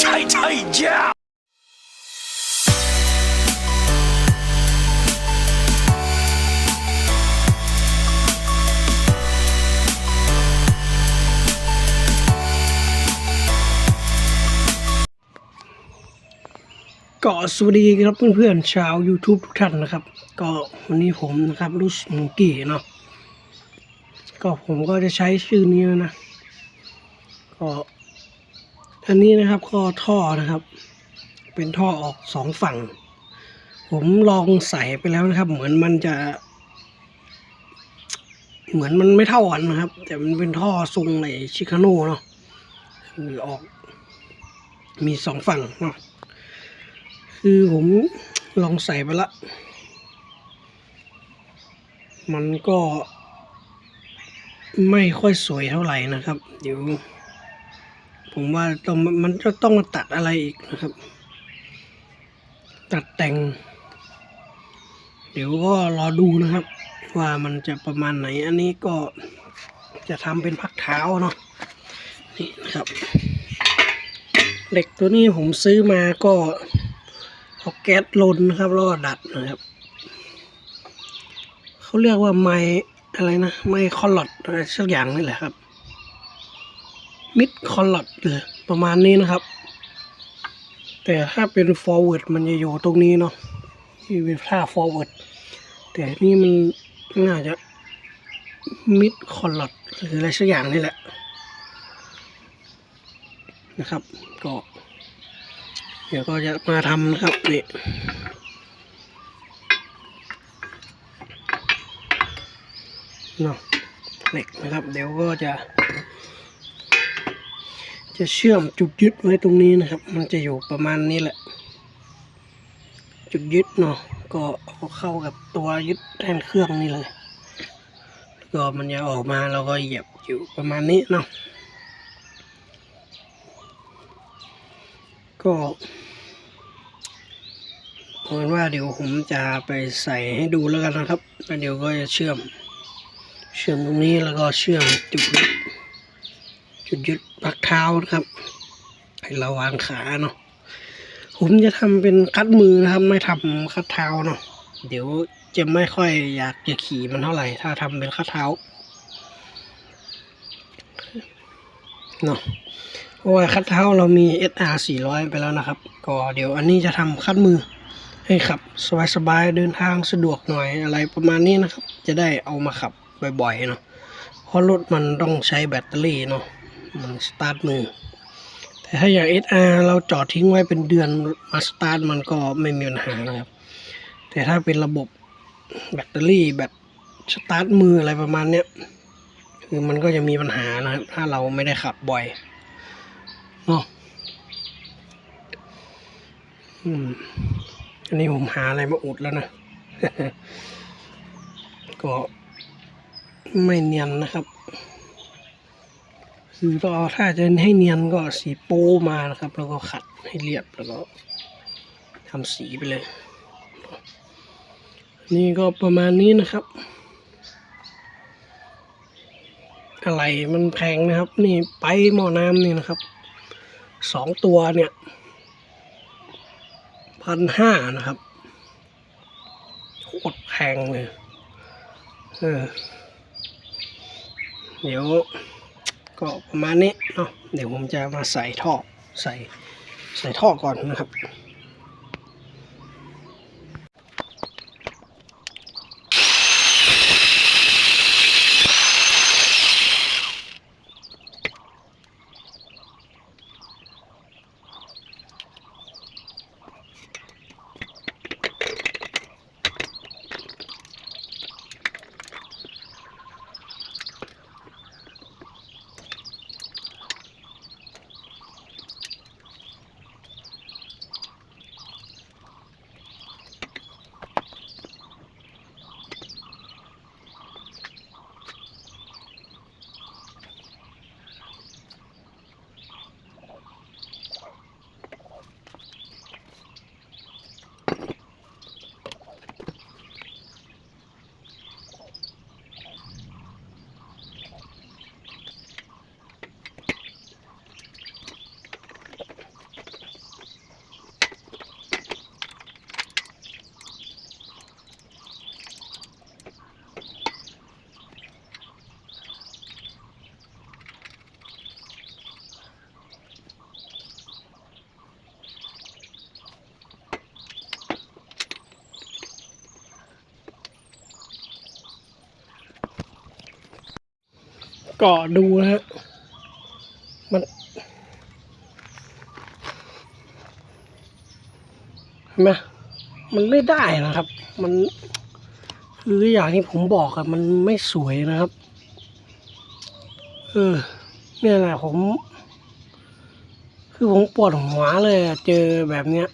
ใช่ใช่ยาก็สวัสดีครับเพื่อนๆชาว YouTube ทุกท่านนะครับ ก็วันนี้ผมนะครับรุสมุงกี้เนาะก็ผมก็จะใช้ชื่อนี้นะ ก็ อันนี้นะครับก็ท่อนะครับ เป็นท่อออกสองฝั่ง ผมลองใส่ไปแล้วนะครับ เหมือนมันจะ เหมือนมันไม่เท่ากันนะครับ แต่มันเป็นท่อทรงในชิคาโน่เนาะคือออก มีสองฝั่งเนาะคือผมลองใส่ไปละ มันก็ไม่ค่อยสวยเท่าไหร่นะครับ เดี๋ยว ผมว่าต้องมันจะต้องมาตัดอะไรอีกนะครับ ตัดแต่ง เดี๋ยวก็รอดูนะครับ ว่ามันจะประมาณไหน อันนี้ก็จะทำเป็นพักเท้าเนาะนี่นะครับเหล็กตัวนี้ผมซื้อมาก็เอาแก๊สลนนะครับแล้วก็ดัดนะครับเขาเรียกว่าไม้อะไรนะไม้คอลลอดอะไรสักอย่างนี่แหละครับ มิดคอลลอดเลยประมาณนี้นะครับ แต่ถ้าเป็น forward มันจะอยู่ตรงนี้เนาะที่เป็นท่า forward แต่นี่มันน่าจะมิดคอลลอดหรืออะไรสักอย่างนี่แหละนะครับ ก็ เดี๋ยวก็จะมาทำนะครับนี่เนาะเหล็กนะครับ เดี๋ยวก็จะ จะเชื่อมจุดยึดไว้ตรงนี้นะครับ มันจะอยู่ประมาณนี้แหละ จุดยึดเนาะก็เอาเข้ากับตัวยึดแทนเครื่องนี่เลยแล้วก็มันจะออกมาเราก็เหยียบอยู่ประมาณนี้เนาะก็เอาเป็นว่าเดี๋ยวผมจะไปใส่ให้ดูแล้วกันนะครับแล้วเดี๋ยวก็จะเชื่อม เชื่อมตรงนี้แล้วก็เชื่อมจุด จุดยึดปักเท้านะครับ ให้เราวางขาเนาะผมจะทำเป็นคัดมือนะครับ ไม่ทำคัดเท้าเนาะเดี๋ยวจะไม่ค่อยอยากจะขี่มันเท่าไหร่ ถ้าทำเป็นคัดเท้าเนาะเพราะว่าคัดเท้าเรามี SR 400 ไปแล้วนะครับ ก็เดี๋ยวอันนี้จะทำคัดมือให้ขับสบายๆเดินทางสะดวกหน่อยอะไรประมาณนี้นะครับ จะได้เอามาขับบ่อยๆเนาะเพราะรถมันต้องใช้แบตเตอรี่เนาะ สตาร์ทมือ แต่ถ้าอย่าง SR เราจอดทิ้งไว้เป็นเดือนมาสตาร์ทมันก็ไม่มีปัญหานะครับ แต่ถ้าเป็นระบบแบตเตอรี่แบตสตาร์ทมืออะไรประมาณเนี้ยคือมันก็จะมีปัญหานะครับ ถ้าเราไม่ได้ขับบ่อยเนาะอืมอันนี้ผมหาอะไรมาอุดแล้วนะ ก็ไม่เนียนนะครับ คือต้อถ้าจะให้เนียนก็สีโป้มานะครับ แล้วก็ขัดให้เรียบแล้วก็ทำสีไปเลย นี่ก็ประมาณนี้นะครับ อะไรมันแพงนะครับ นี่ไปหม้อน้ำนี่นะครับสองตัวเนี่ยพันห้านะครับโคตรแพงเลยเออเดี๋ยว ก็ประมาณนี้เนาะเดี๋ยวผมจะมาใส่ท่อใส่ใส่ท่อก่อนนะครับ ก็ดูนะฮะมันเห็นไหมมันไม่ได้นะครับ มันคืออย่างที่ผมบอกอะมันไม่สวยนะครับ เออ เนี่ยแหละผม คือผมปวดหัวเลยอะเจอแบบเนี้ย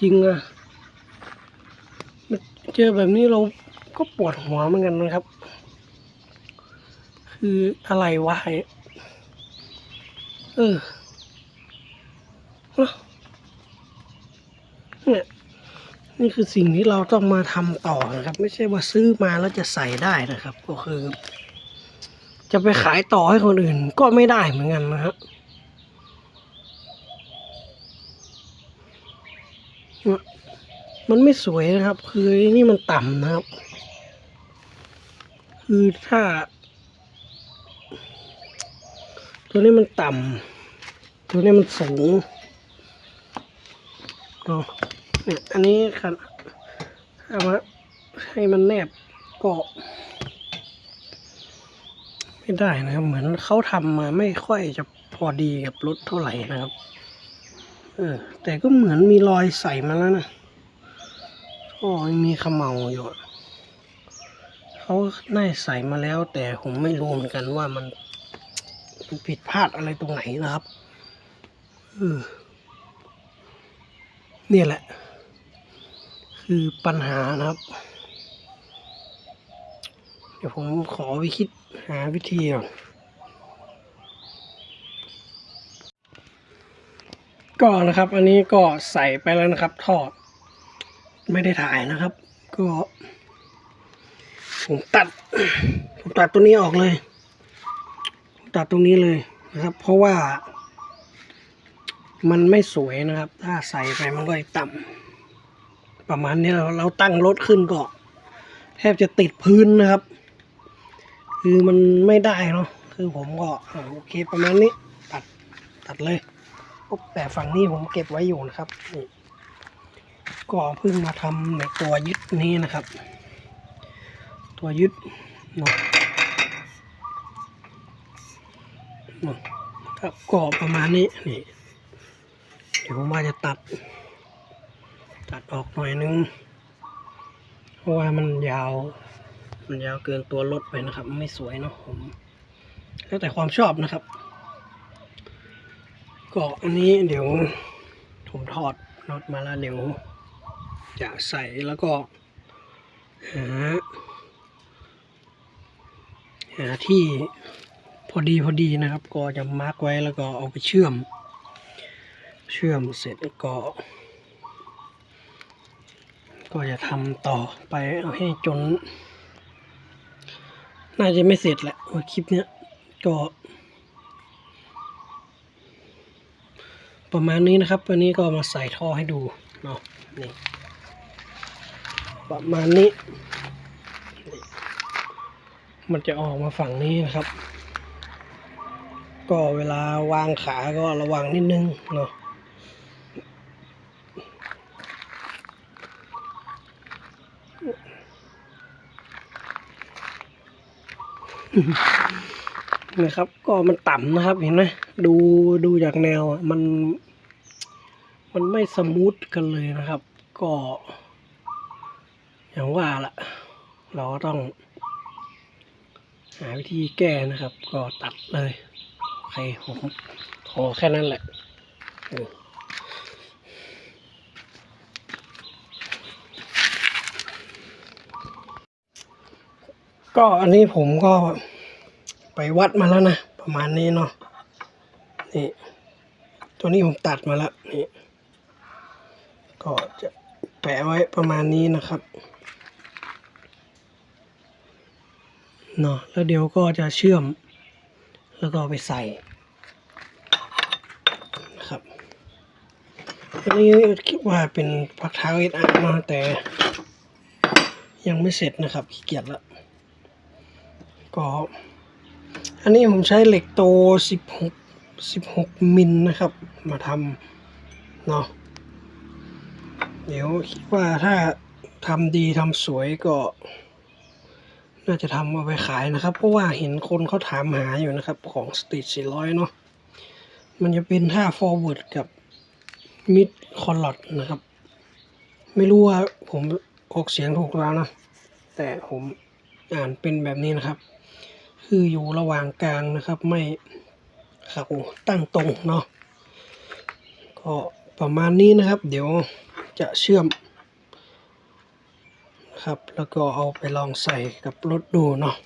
จริงอะเจอแบบนี้เราก็ปวดหัวเหมือนกันนะครับ คืออะไรวะไอ้เออเนี่ยนี่คือสิ่งที่เราต้องมาทำต่อนะครับ ไม่ใช่ว่าซื้อมาแล้วจะใส่ได้นะครับ ก็คือ จะไปขายต่อให้คนอื่น ก็ไม่ได้เหมือนกันนะครับเนี่ยมันไม่สวยนะครับ คือนี่มันต่ำนะครับ คือถ้า ตัวนี้มันต่ำตัวนี้มันสูงเนาะเนี่ยอันนี้คันเอามาให้มันแนบเก็ไม่ได้นะครับ เหมือนเขาทำมาไม่ค่อยจะพอดีกับรถเท่าไหร่นะครับ เออ แต่ก็เหมือนมีรอยใส่มาแล้วนะก็ยังมีเขมเหลาอยู่เขาได้ใส่มาแล้ว แต่ผมไม่รู้เหมือนกันว่ามัน ผิดพลาดอะไรตรงไหนนะครับเออนี่ยแหละ คือปัญหานะครับ เดี๋ยวผมขอวิคิดหาวิธีก่อนก็นะครับ อันนี้ก็ใส่ไปแล้วนะครับทอดไม่ได้ถ่ายนะครับ ก็ ผมตัด ผมตัดตัวนี้ออกเลย ตัดตรงนี้เลยนะครับ เพราะว่า มันไม่สวยนะครับ ถ้าใส่ไปมันก็ต่ำประมาณนี้เราเราตั้งรถขึ้นก็แทบจะติดพื้นนะครับ คือมันไม่ได้เนาะคือผมก็โอเคประมาณนี้ ตัดตัดเลยปุ๊บแต่ฝั่งนี้ผมเก็บไว้อยู่นะครับนี่ก็เพิ่งมาทำในตัวยึดนี้นะครับ ตัวยึดเนาะ ครับประมาณนี้นี่เดี๋ยวผมว่าจะตัด ตัดออกหน่อยนึง เพราะว่ามันยาว มันยาวเกินตัวรถไปนะครับ ไม่สวยเนาะผม แล้วแต่ความชอบนะครับก็อันนี้เดี๋ยวผมถอดน็อตมาแล้วเดี๋ยวจะใส่แล้วก็หาหาที่ พอดีพอดีนะครับ ก็จะมาร์กไว้แล้วก็เอาไปเชื่อม เชื่อมเสร็จก็ ก็จะทำต่อไปเอาให้จน น่าจะไม่เสร็จแหละว่าคลิปเนี้ยก็ ประมาณนี้นะครับวันนี้ก็มาใส่ท่อให้ดูเนาะนี่ประมาณนี้ มันจะออกมาฝั่งนี้นะครับ ก็เวลาวางขาก็ระวังนิดนึงเนาะนะครับ ก็มันต่ำนะครับเห็นไหมดูดูจากแนวอะมัน มันไม่สมูทกันเลยนะครับ ก็ อย่างว่าละเราก็ต้อง หาวิธีแก้นะครับ ก็ตัดเลย คผมขอแค่นั้นแหละก็อันนี้ผมก็ไปวัดมาแล้วนะ ประมาณนี้เนาะนี่ตัวนี้ผมตัดมาแล้วนี่ก็จะแปะไว้ประมาณนี้นะครับเนาะแล้วเดี๋ยวก็จะเชื่อม แล้วก็ไปใส่นะครับ อันนี้คิดว่าเป็นพักเท้าเอสอาร์นะแต่ยังไม่เสร็จนะครับขี้เกียจละก็อันนี้ผมใช้เหล็กโตสิบหกสิบหกมิลนะครับ มาทำเนาะเดี๋ยวคิดว่าถ้าทำดีทำสวยก็ น่าจะทำเอาไปขายนะครับ เพราะว่าเห็นคนเขาถามหาอยู่นะครับ ของสต e ต400 เนาะมันจะเป็นท่า forward กับ mid collot นะครับ ไม่รู้ว่าผมออกเสียงถูกแล้วนะ แต่ผมอ่านเป็นแบบนี้นะครับ คืออยู่ระหว่างกลางนะครับ ไม่เขาตั้งตรงเนาะก็ประมาณนี้นะครับ เดี๋ยวจะเชื่อมนะครับ แล้วก็เอาไปลองใส่กับรถดูเนาะ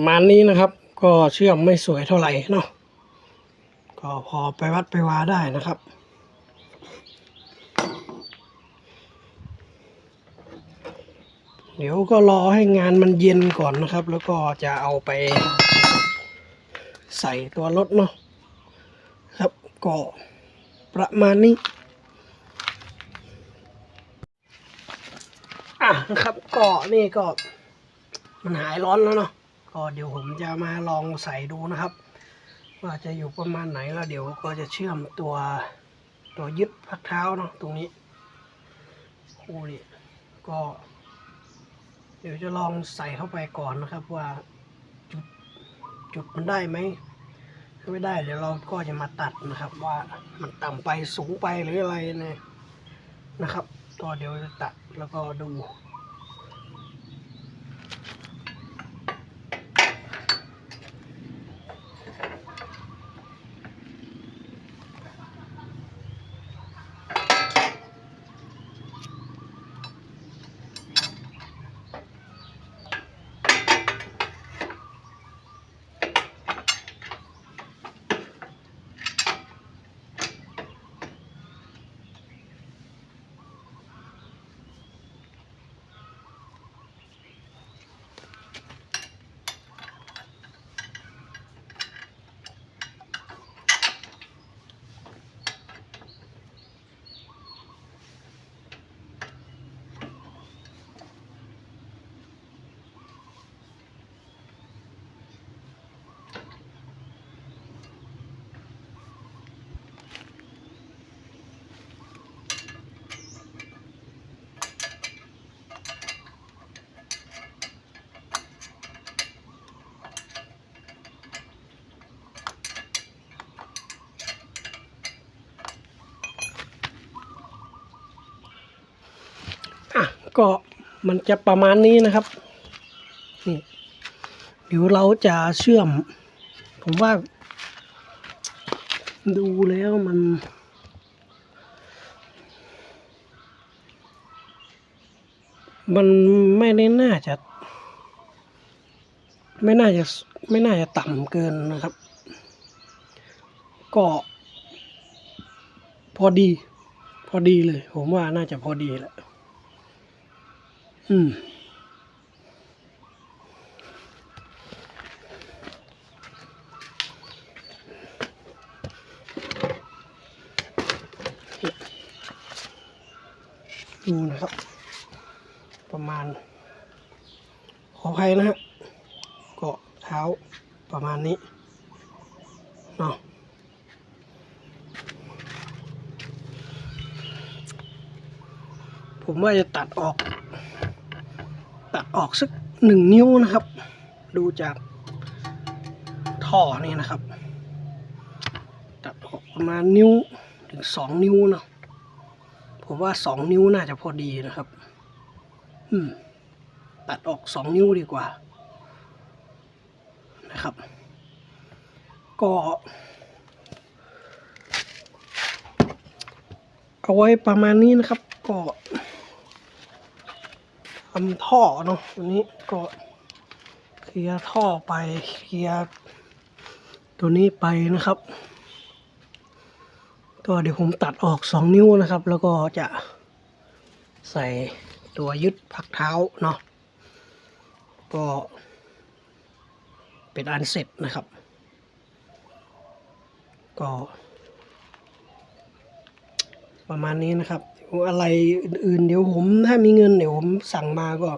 ประมาณนี้นะครับ ก็เชื่อมไม่สวยเท่าไหร่เนาะก็พอไปวัดไปวาได้นะครับเดี๋ยวก็รอให้งานมันเย็นก่อนนะครับ แล้วก็จะเอาไปใส่ตัวรถเนาะครับก็ประมาณนี้ อะนะครับก็นี่ก็มันหายร้อนแล้วเนาะ ก็เดี๋ยวผมจะมาลองใส่ดูนะครับ ว่าจะอยู่ประมาณไหนแล้วเดี๋ยวก็จะเชื่อมตัวตัวยึดพักเท้าเนาะตรงนี้คู่นี่ก็ เดี๋ยวจะลองใส่เข้าไปก่อนนะครับว่าจุดจุดมันได้ไหมถ้าไม่ได้เดี๋ยวเราก็จะมาตัดนะครับว่ามันต่ำไปสูงไปหรืออะไรเนี่ยนะครับ ก็เดี๋ยวจะตัดแล้วก็ดู ก็มันจะประมาณนี้นะครับนี่เดี๋ยวเราจะเชื่อม ผมว่า ดูแล้วมัน มันไม่ได้น่าจะ ไม่น่าจะไม่น่าจะต่ำเกินนะครับ ก็ พอดี พอดีเลย ผมว่าน่าจะพอดีแหละ อืมดูนะครับ ประมาณ ขออภัยนะฮะเกาะเท้าประมาณนี้เนาะผมว่าจะตัดออก ออกสักหนึ่งนิ้วนะครับ ดูจากท่อนี่นะครับ ตัดออกประมาณนิ้วถึงสองนิ้วเนาะผมว่าสองนิ้วน่าจะพอดีนะครับ อืม ตัดออกสองนิ้วดีกว่า นะครับ ก็เอาไว้ประมาณนี้นะครับ ก็ ทำท่อเนาะวันนี้ก็เคลียร์ท่อไปเคลียร์ตัวนี้ไปนะครับ ก็เดี๋ยวผมตัดออกสองนิ้วนะครับ แล้วก็จะใส่ตัวยึดพักเท้าเนาะก็เป็นอันเสร็จนะครับ ก็ ประมาณนี้นะครับ อะไรอื่นๆ เดี๋ยวผมถ้ามีเงินเดี๋ยวผมสั่งมาก็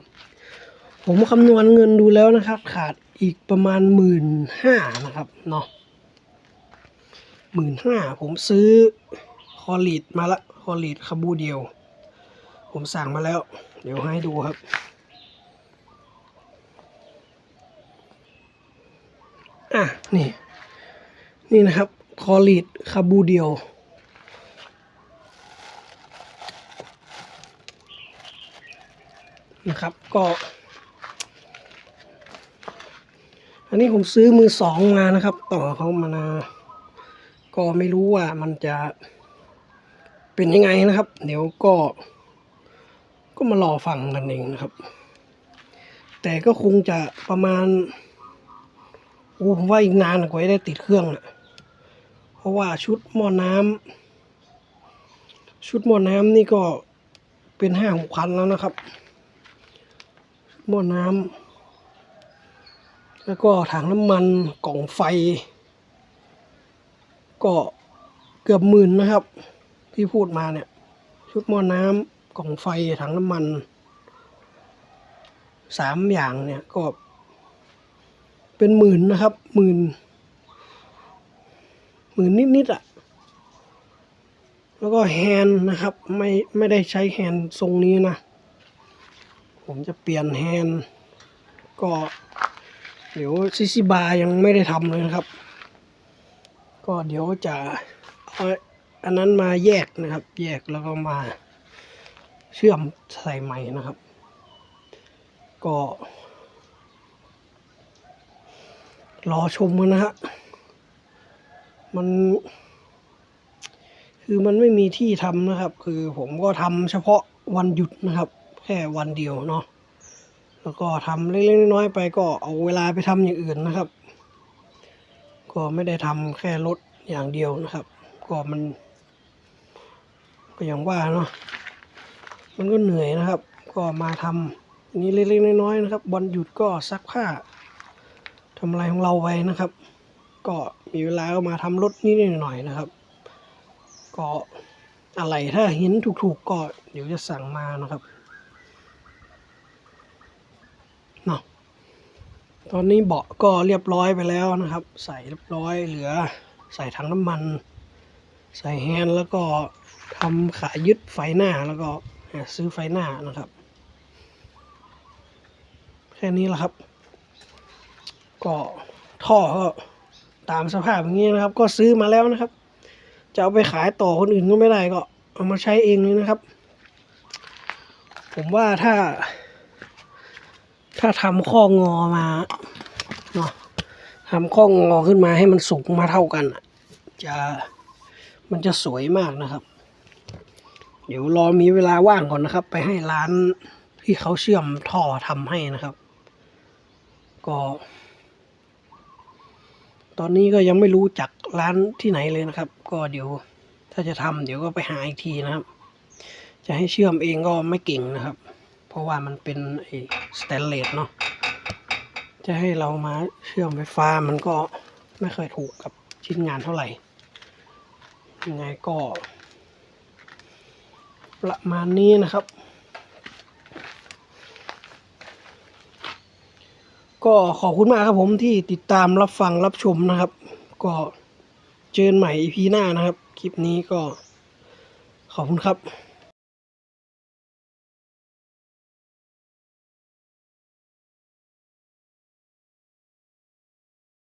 ผมคำนวณเงินดูแล้วนะครับ ขาดอีกประมาณหมื่นห้านะครับเนาะหมื่นห้าผมซื้อคอลีดมาละคอลีดคาบูเดียว ผมสั่งมาแล้ว เดี๋ยวให้ดูครับ อะ นี่ นี่นะครับ คอลีดคาบูเดียว นะครับ ก็ อันนี้ผมซื้อมือสองมานะครับ ต่อเขามานาก็ไม่รู้ว่ามันจะเป็นยังไงนะครับ เดี๋ยวก็ ก็มารอฟังกันเองนะครับ แต่ก็คงจะประมาณโอ้ผมว่าอีกนานกว่าจะได้ติดเครื่องอะเพราะว่าชุดหม้อน้ำชุดหม้อน้ำนี่ก็เป็นห้าหกพันแล้วนะครับ หม้อน้ำแล้วก็ถังน้ำมันกล่องไฟ ก็เกือบหมื่นนะครับ ที่พูดมาเนี่ย ชุดหม้อน้ำกล่องไฟถังน้ำมันสามอย่างเนี่ยก็เป็นหมื่นนะครับหมื่นหมื่นนิดๆอะ่ะ แล้วก็แฮนนะครับ ไม่ไม่ได้ใช้แฮนทรงนี้นะ ผมจะเปลี่ยนแฮนด์ก็เดี๋ยวซิซิบายังไม่ได้ทำเลยนะครับ ก็เดี๋ยวจะเอาอันนั้นมาแยกนะครับ แยกแล้วก็มาเชื่อมใส่ใหม่นะครับ ก็รอชมกันนะฮะ มัน คือมันไม่มีที่ทำนะครับ คือผมก็ทำเฉพาะวันหยุดนะครับ แค่วันเดียวเนาะแล้วก็ทำเล็กๆน้อยๆไปก็เอาเวลาไปทำอย่างอื่นนะครับ ก็ไม่ได้ทำแค่รถอย่างเดียวนะครับ ก็มัน ก็อย่างว่าเนาะมันก็เหนื่อยนะครับ ก็มาทำนี้เล็กๆน้อยๆนะครับวันหยุดก็ซักผ้าทำอะไรของเราไว้นะครับ ก็มีเวลาก็มาทำรถนิดหน่อยนะครับ ก็อะไรถ้าเห็นถูกๆก็เดี๋ยวจะสั่งมานะครับเนาะ ตอนนี้เบาะก็เรียบร้อยไปแล้วนะครับ ใส่เรียบร้อยเหลือ ใส่ถังน้ำมัน ใส่แฮนด์แล้วก็ทำขายึดไฟหน้าแล้วก็ซื้อไฟหน้านะครับ แค่นี้แหละครับ ก็ท่อก็ตามสภาพอย่างนี้นะครับ ก็ซื้อมาแล้วนะครับ จะเอาไปขายต่อคนอื่นก็ไม่ได้ก็เอามาใช้เองเลยนะครับ ผมว่าถ้า ถ้าทำข้องอมาเนาะทำข้องอขึ้นมาให้มันสูงมาเท่ากันจะมันจะสวยมากนะครับ เดี๋ยวรอมีเวลาว่างก่อนนะครับ ไปให้ร้านที่เขาเชื่อมท่อทำให้นะครับ ก็ ตอนนี้ก็ยังไม่รู้จักร้านที่ไหนเลยนะครับ ก็เดี๋ยวถ้าจะทำเดี๋ยวก็ไปหาอีกทีนะครับ จะให้เชื่อมเองก็ไม่เก่งนะครับ เพราะว่ามันเป็นไอ้สแตนเลสเนาะจะให้เรามาเชื่อมไฟฟ้ามันก็ไม่เคยถูกกับชิ้นงานเท่าไหร่ ยังไงก็ ประมาณนี้นะครับ ก็ขอบคุณมากครับผมที่ติดตามรับฟังรับชมนะครับ ก็เจอกันใหม่ EP หน้านะครับ คลิปนี้ก็ขอบคุณครับ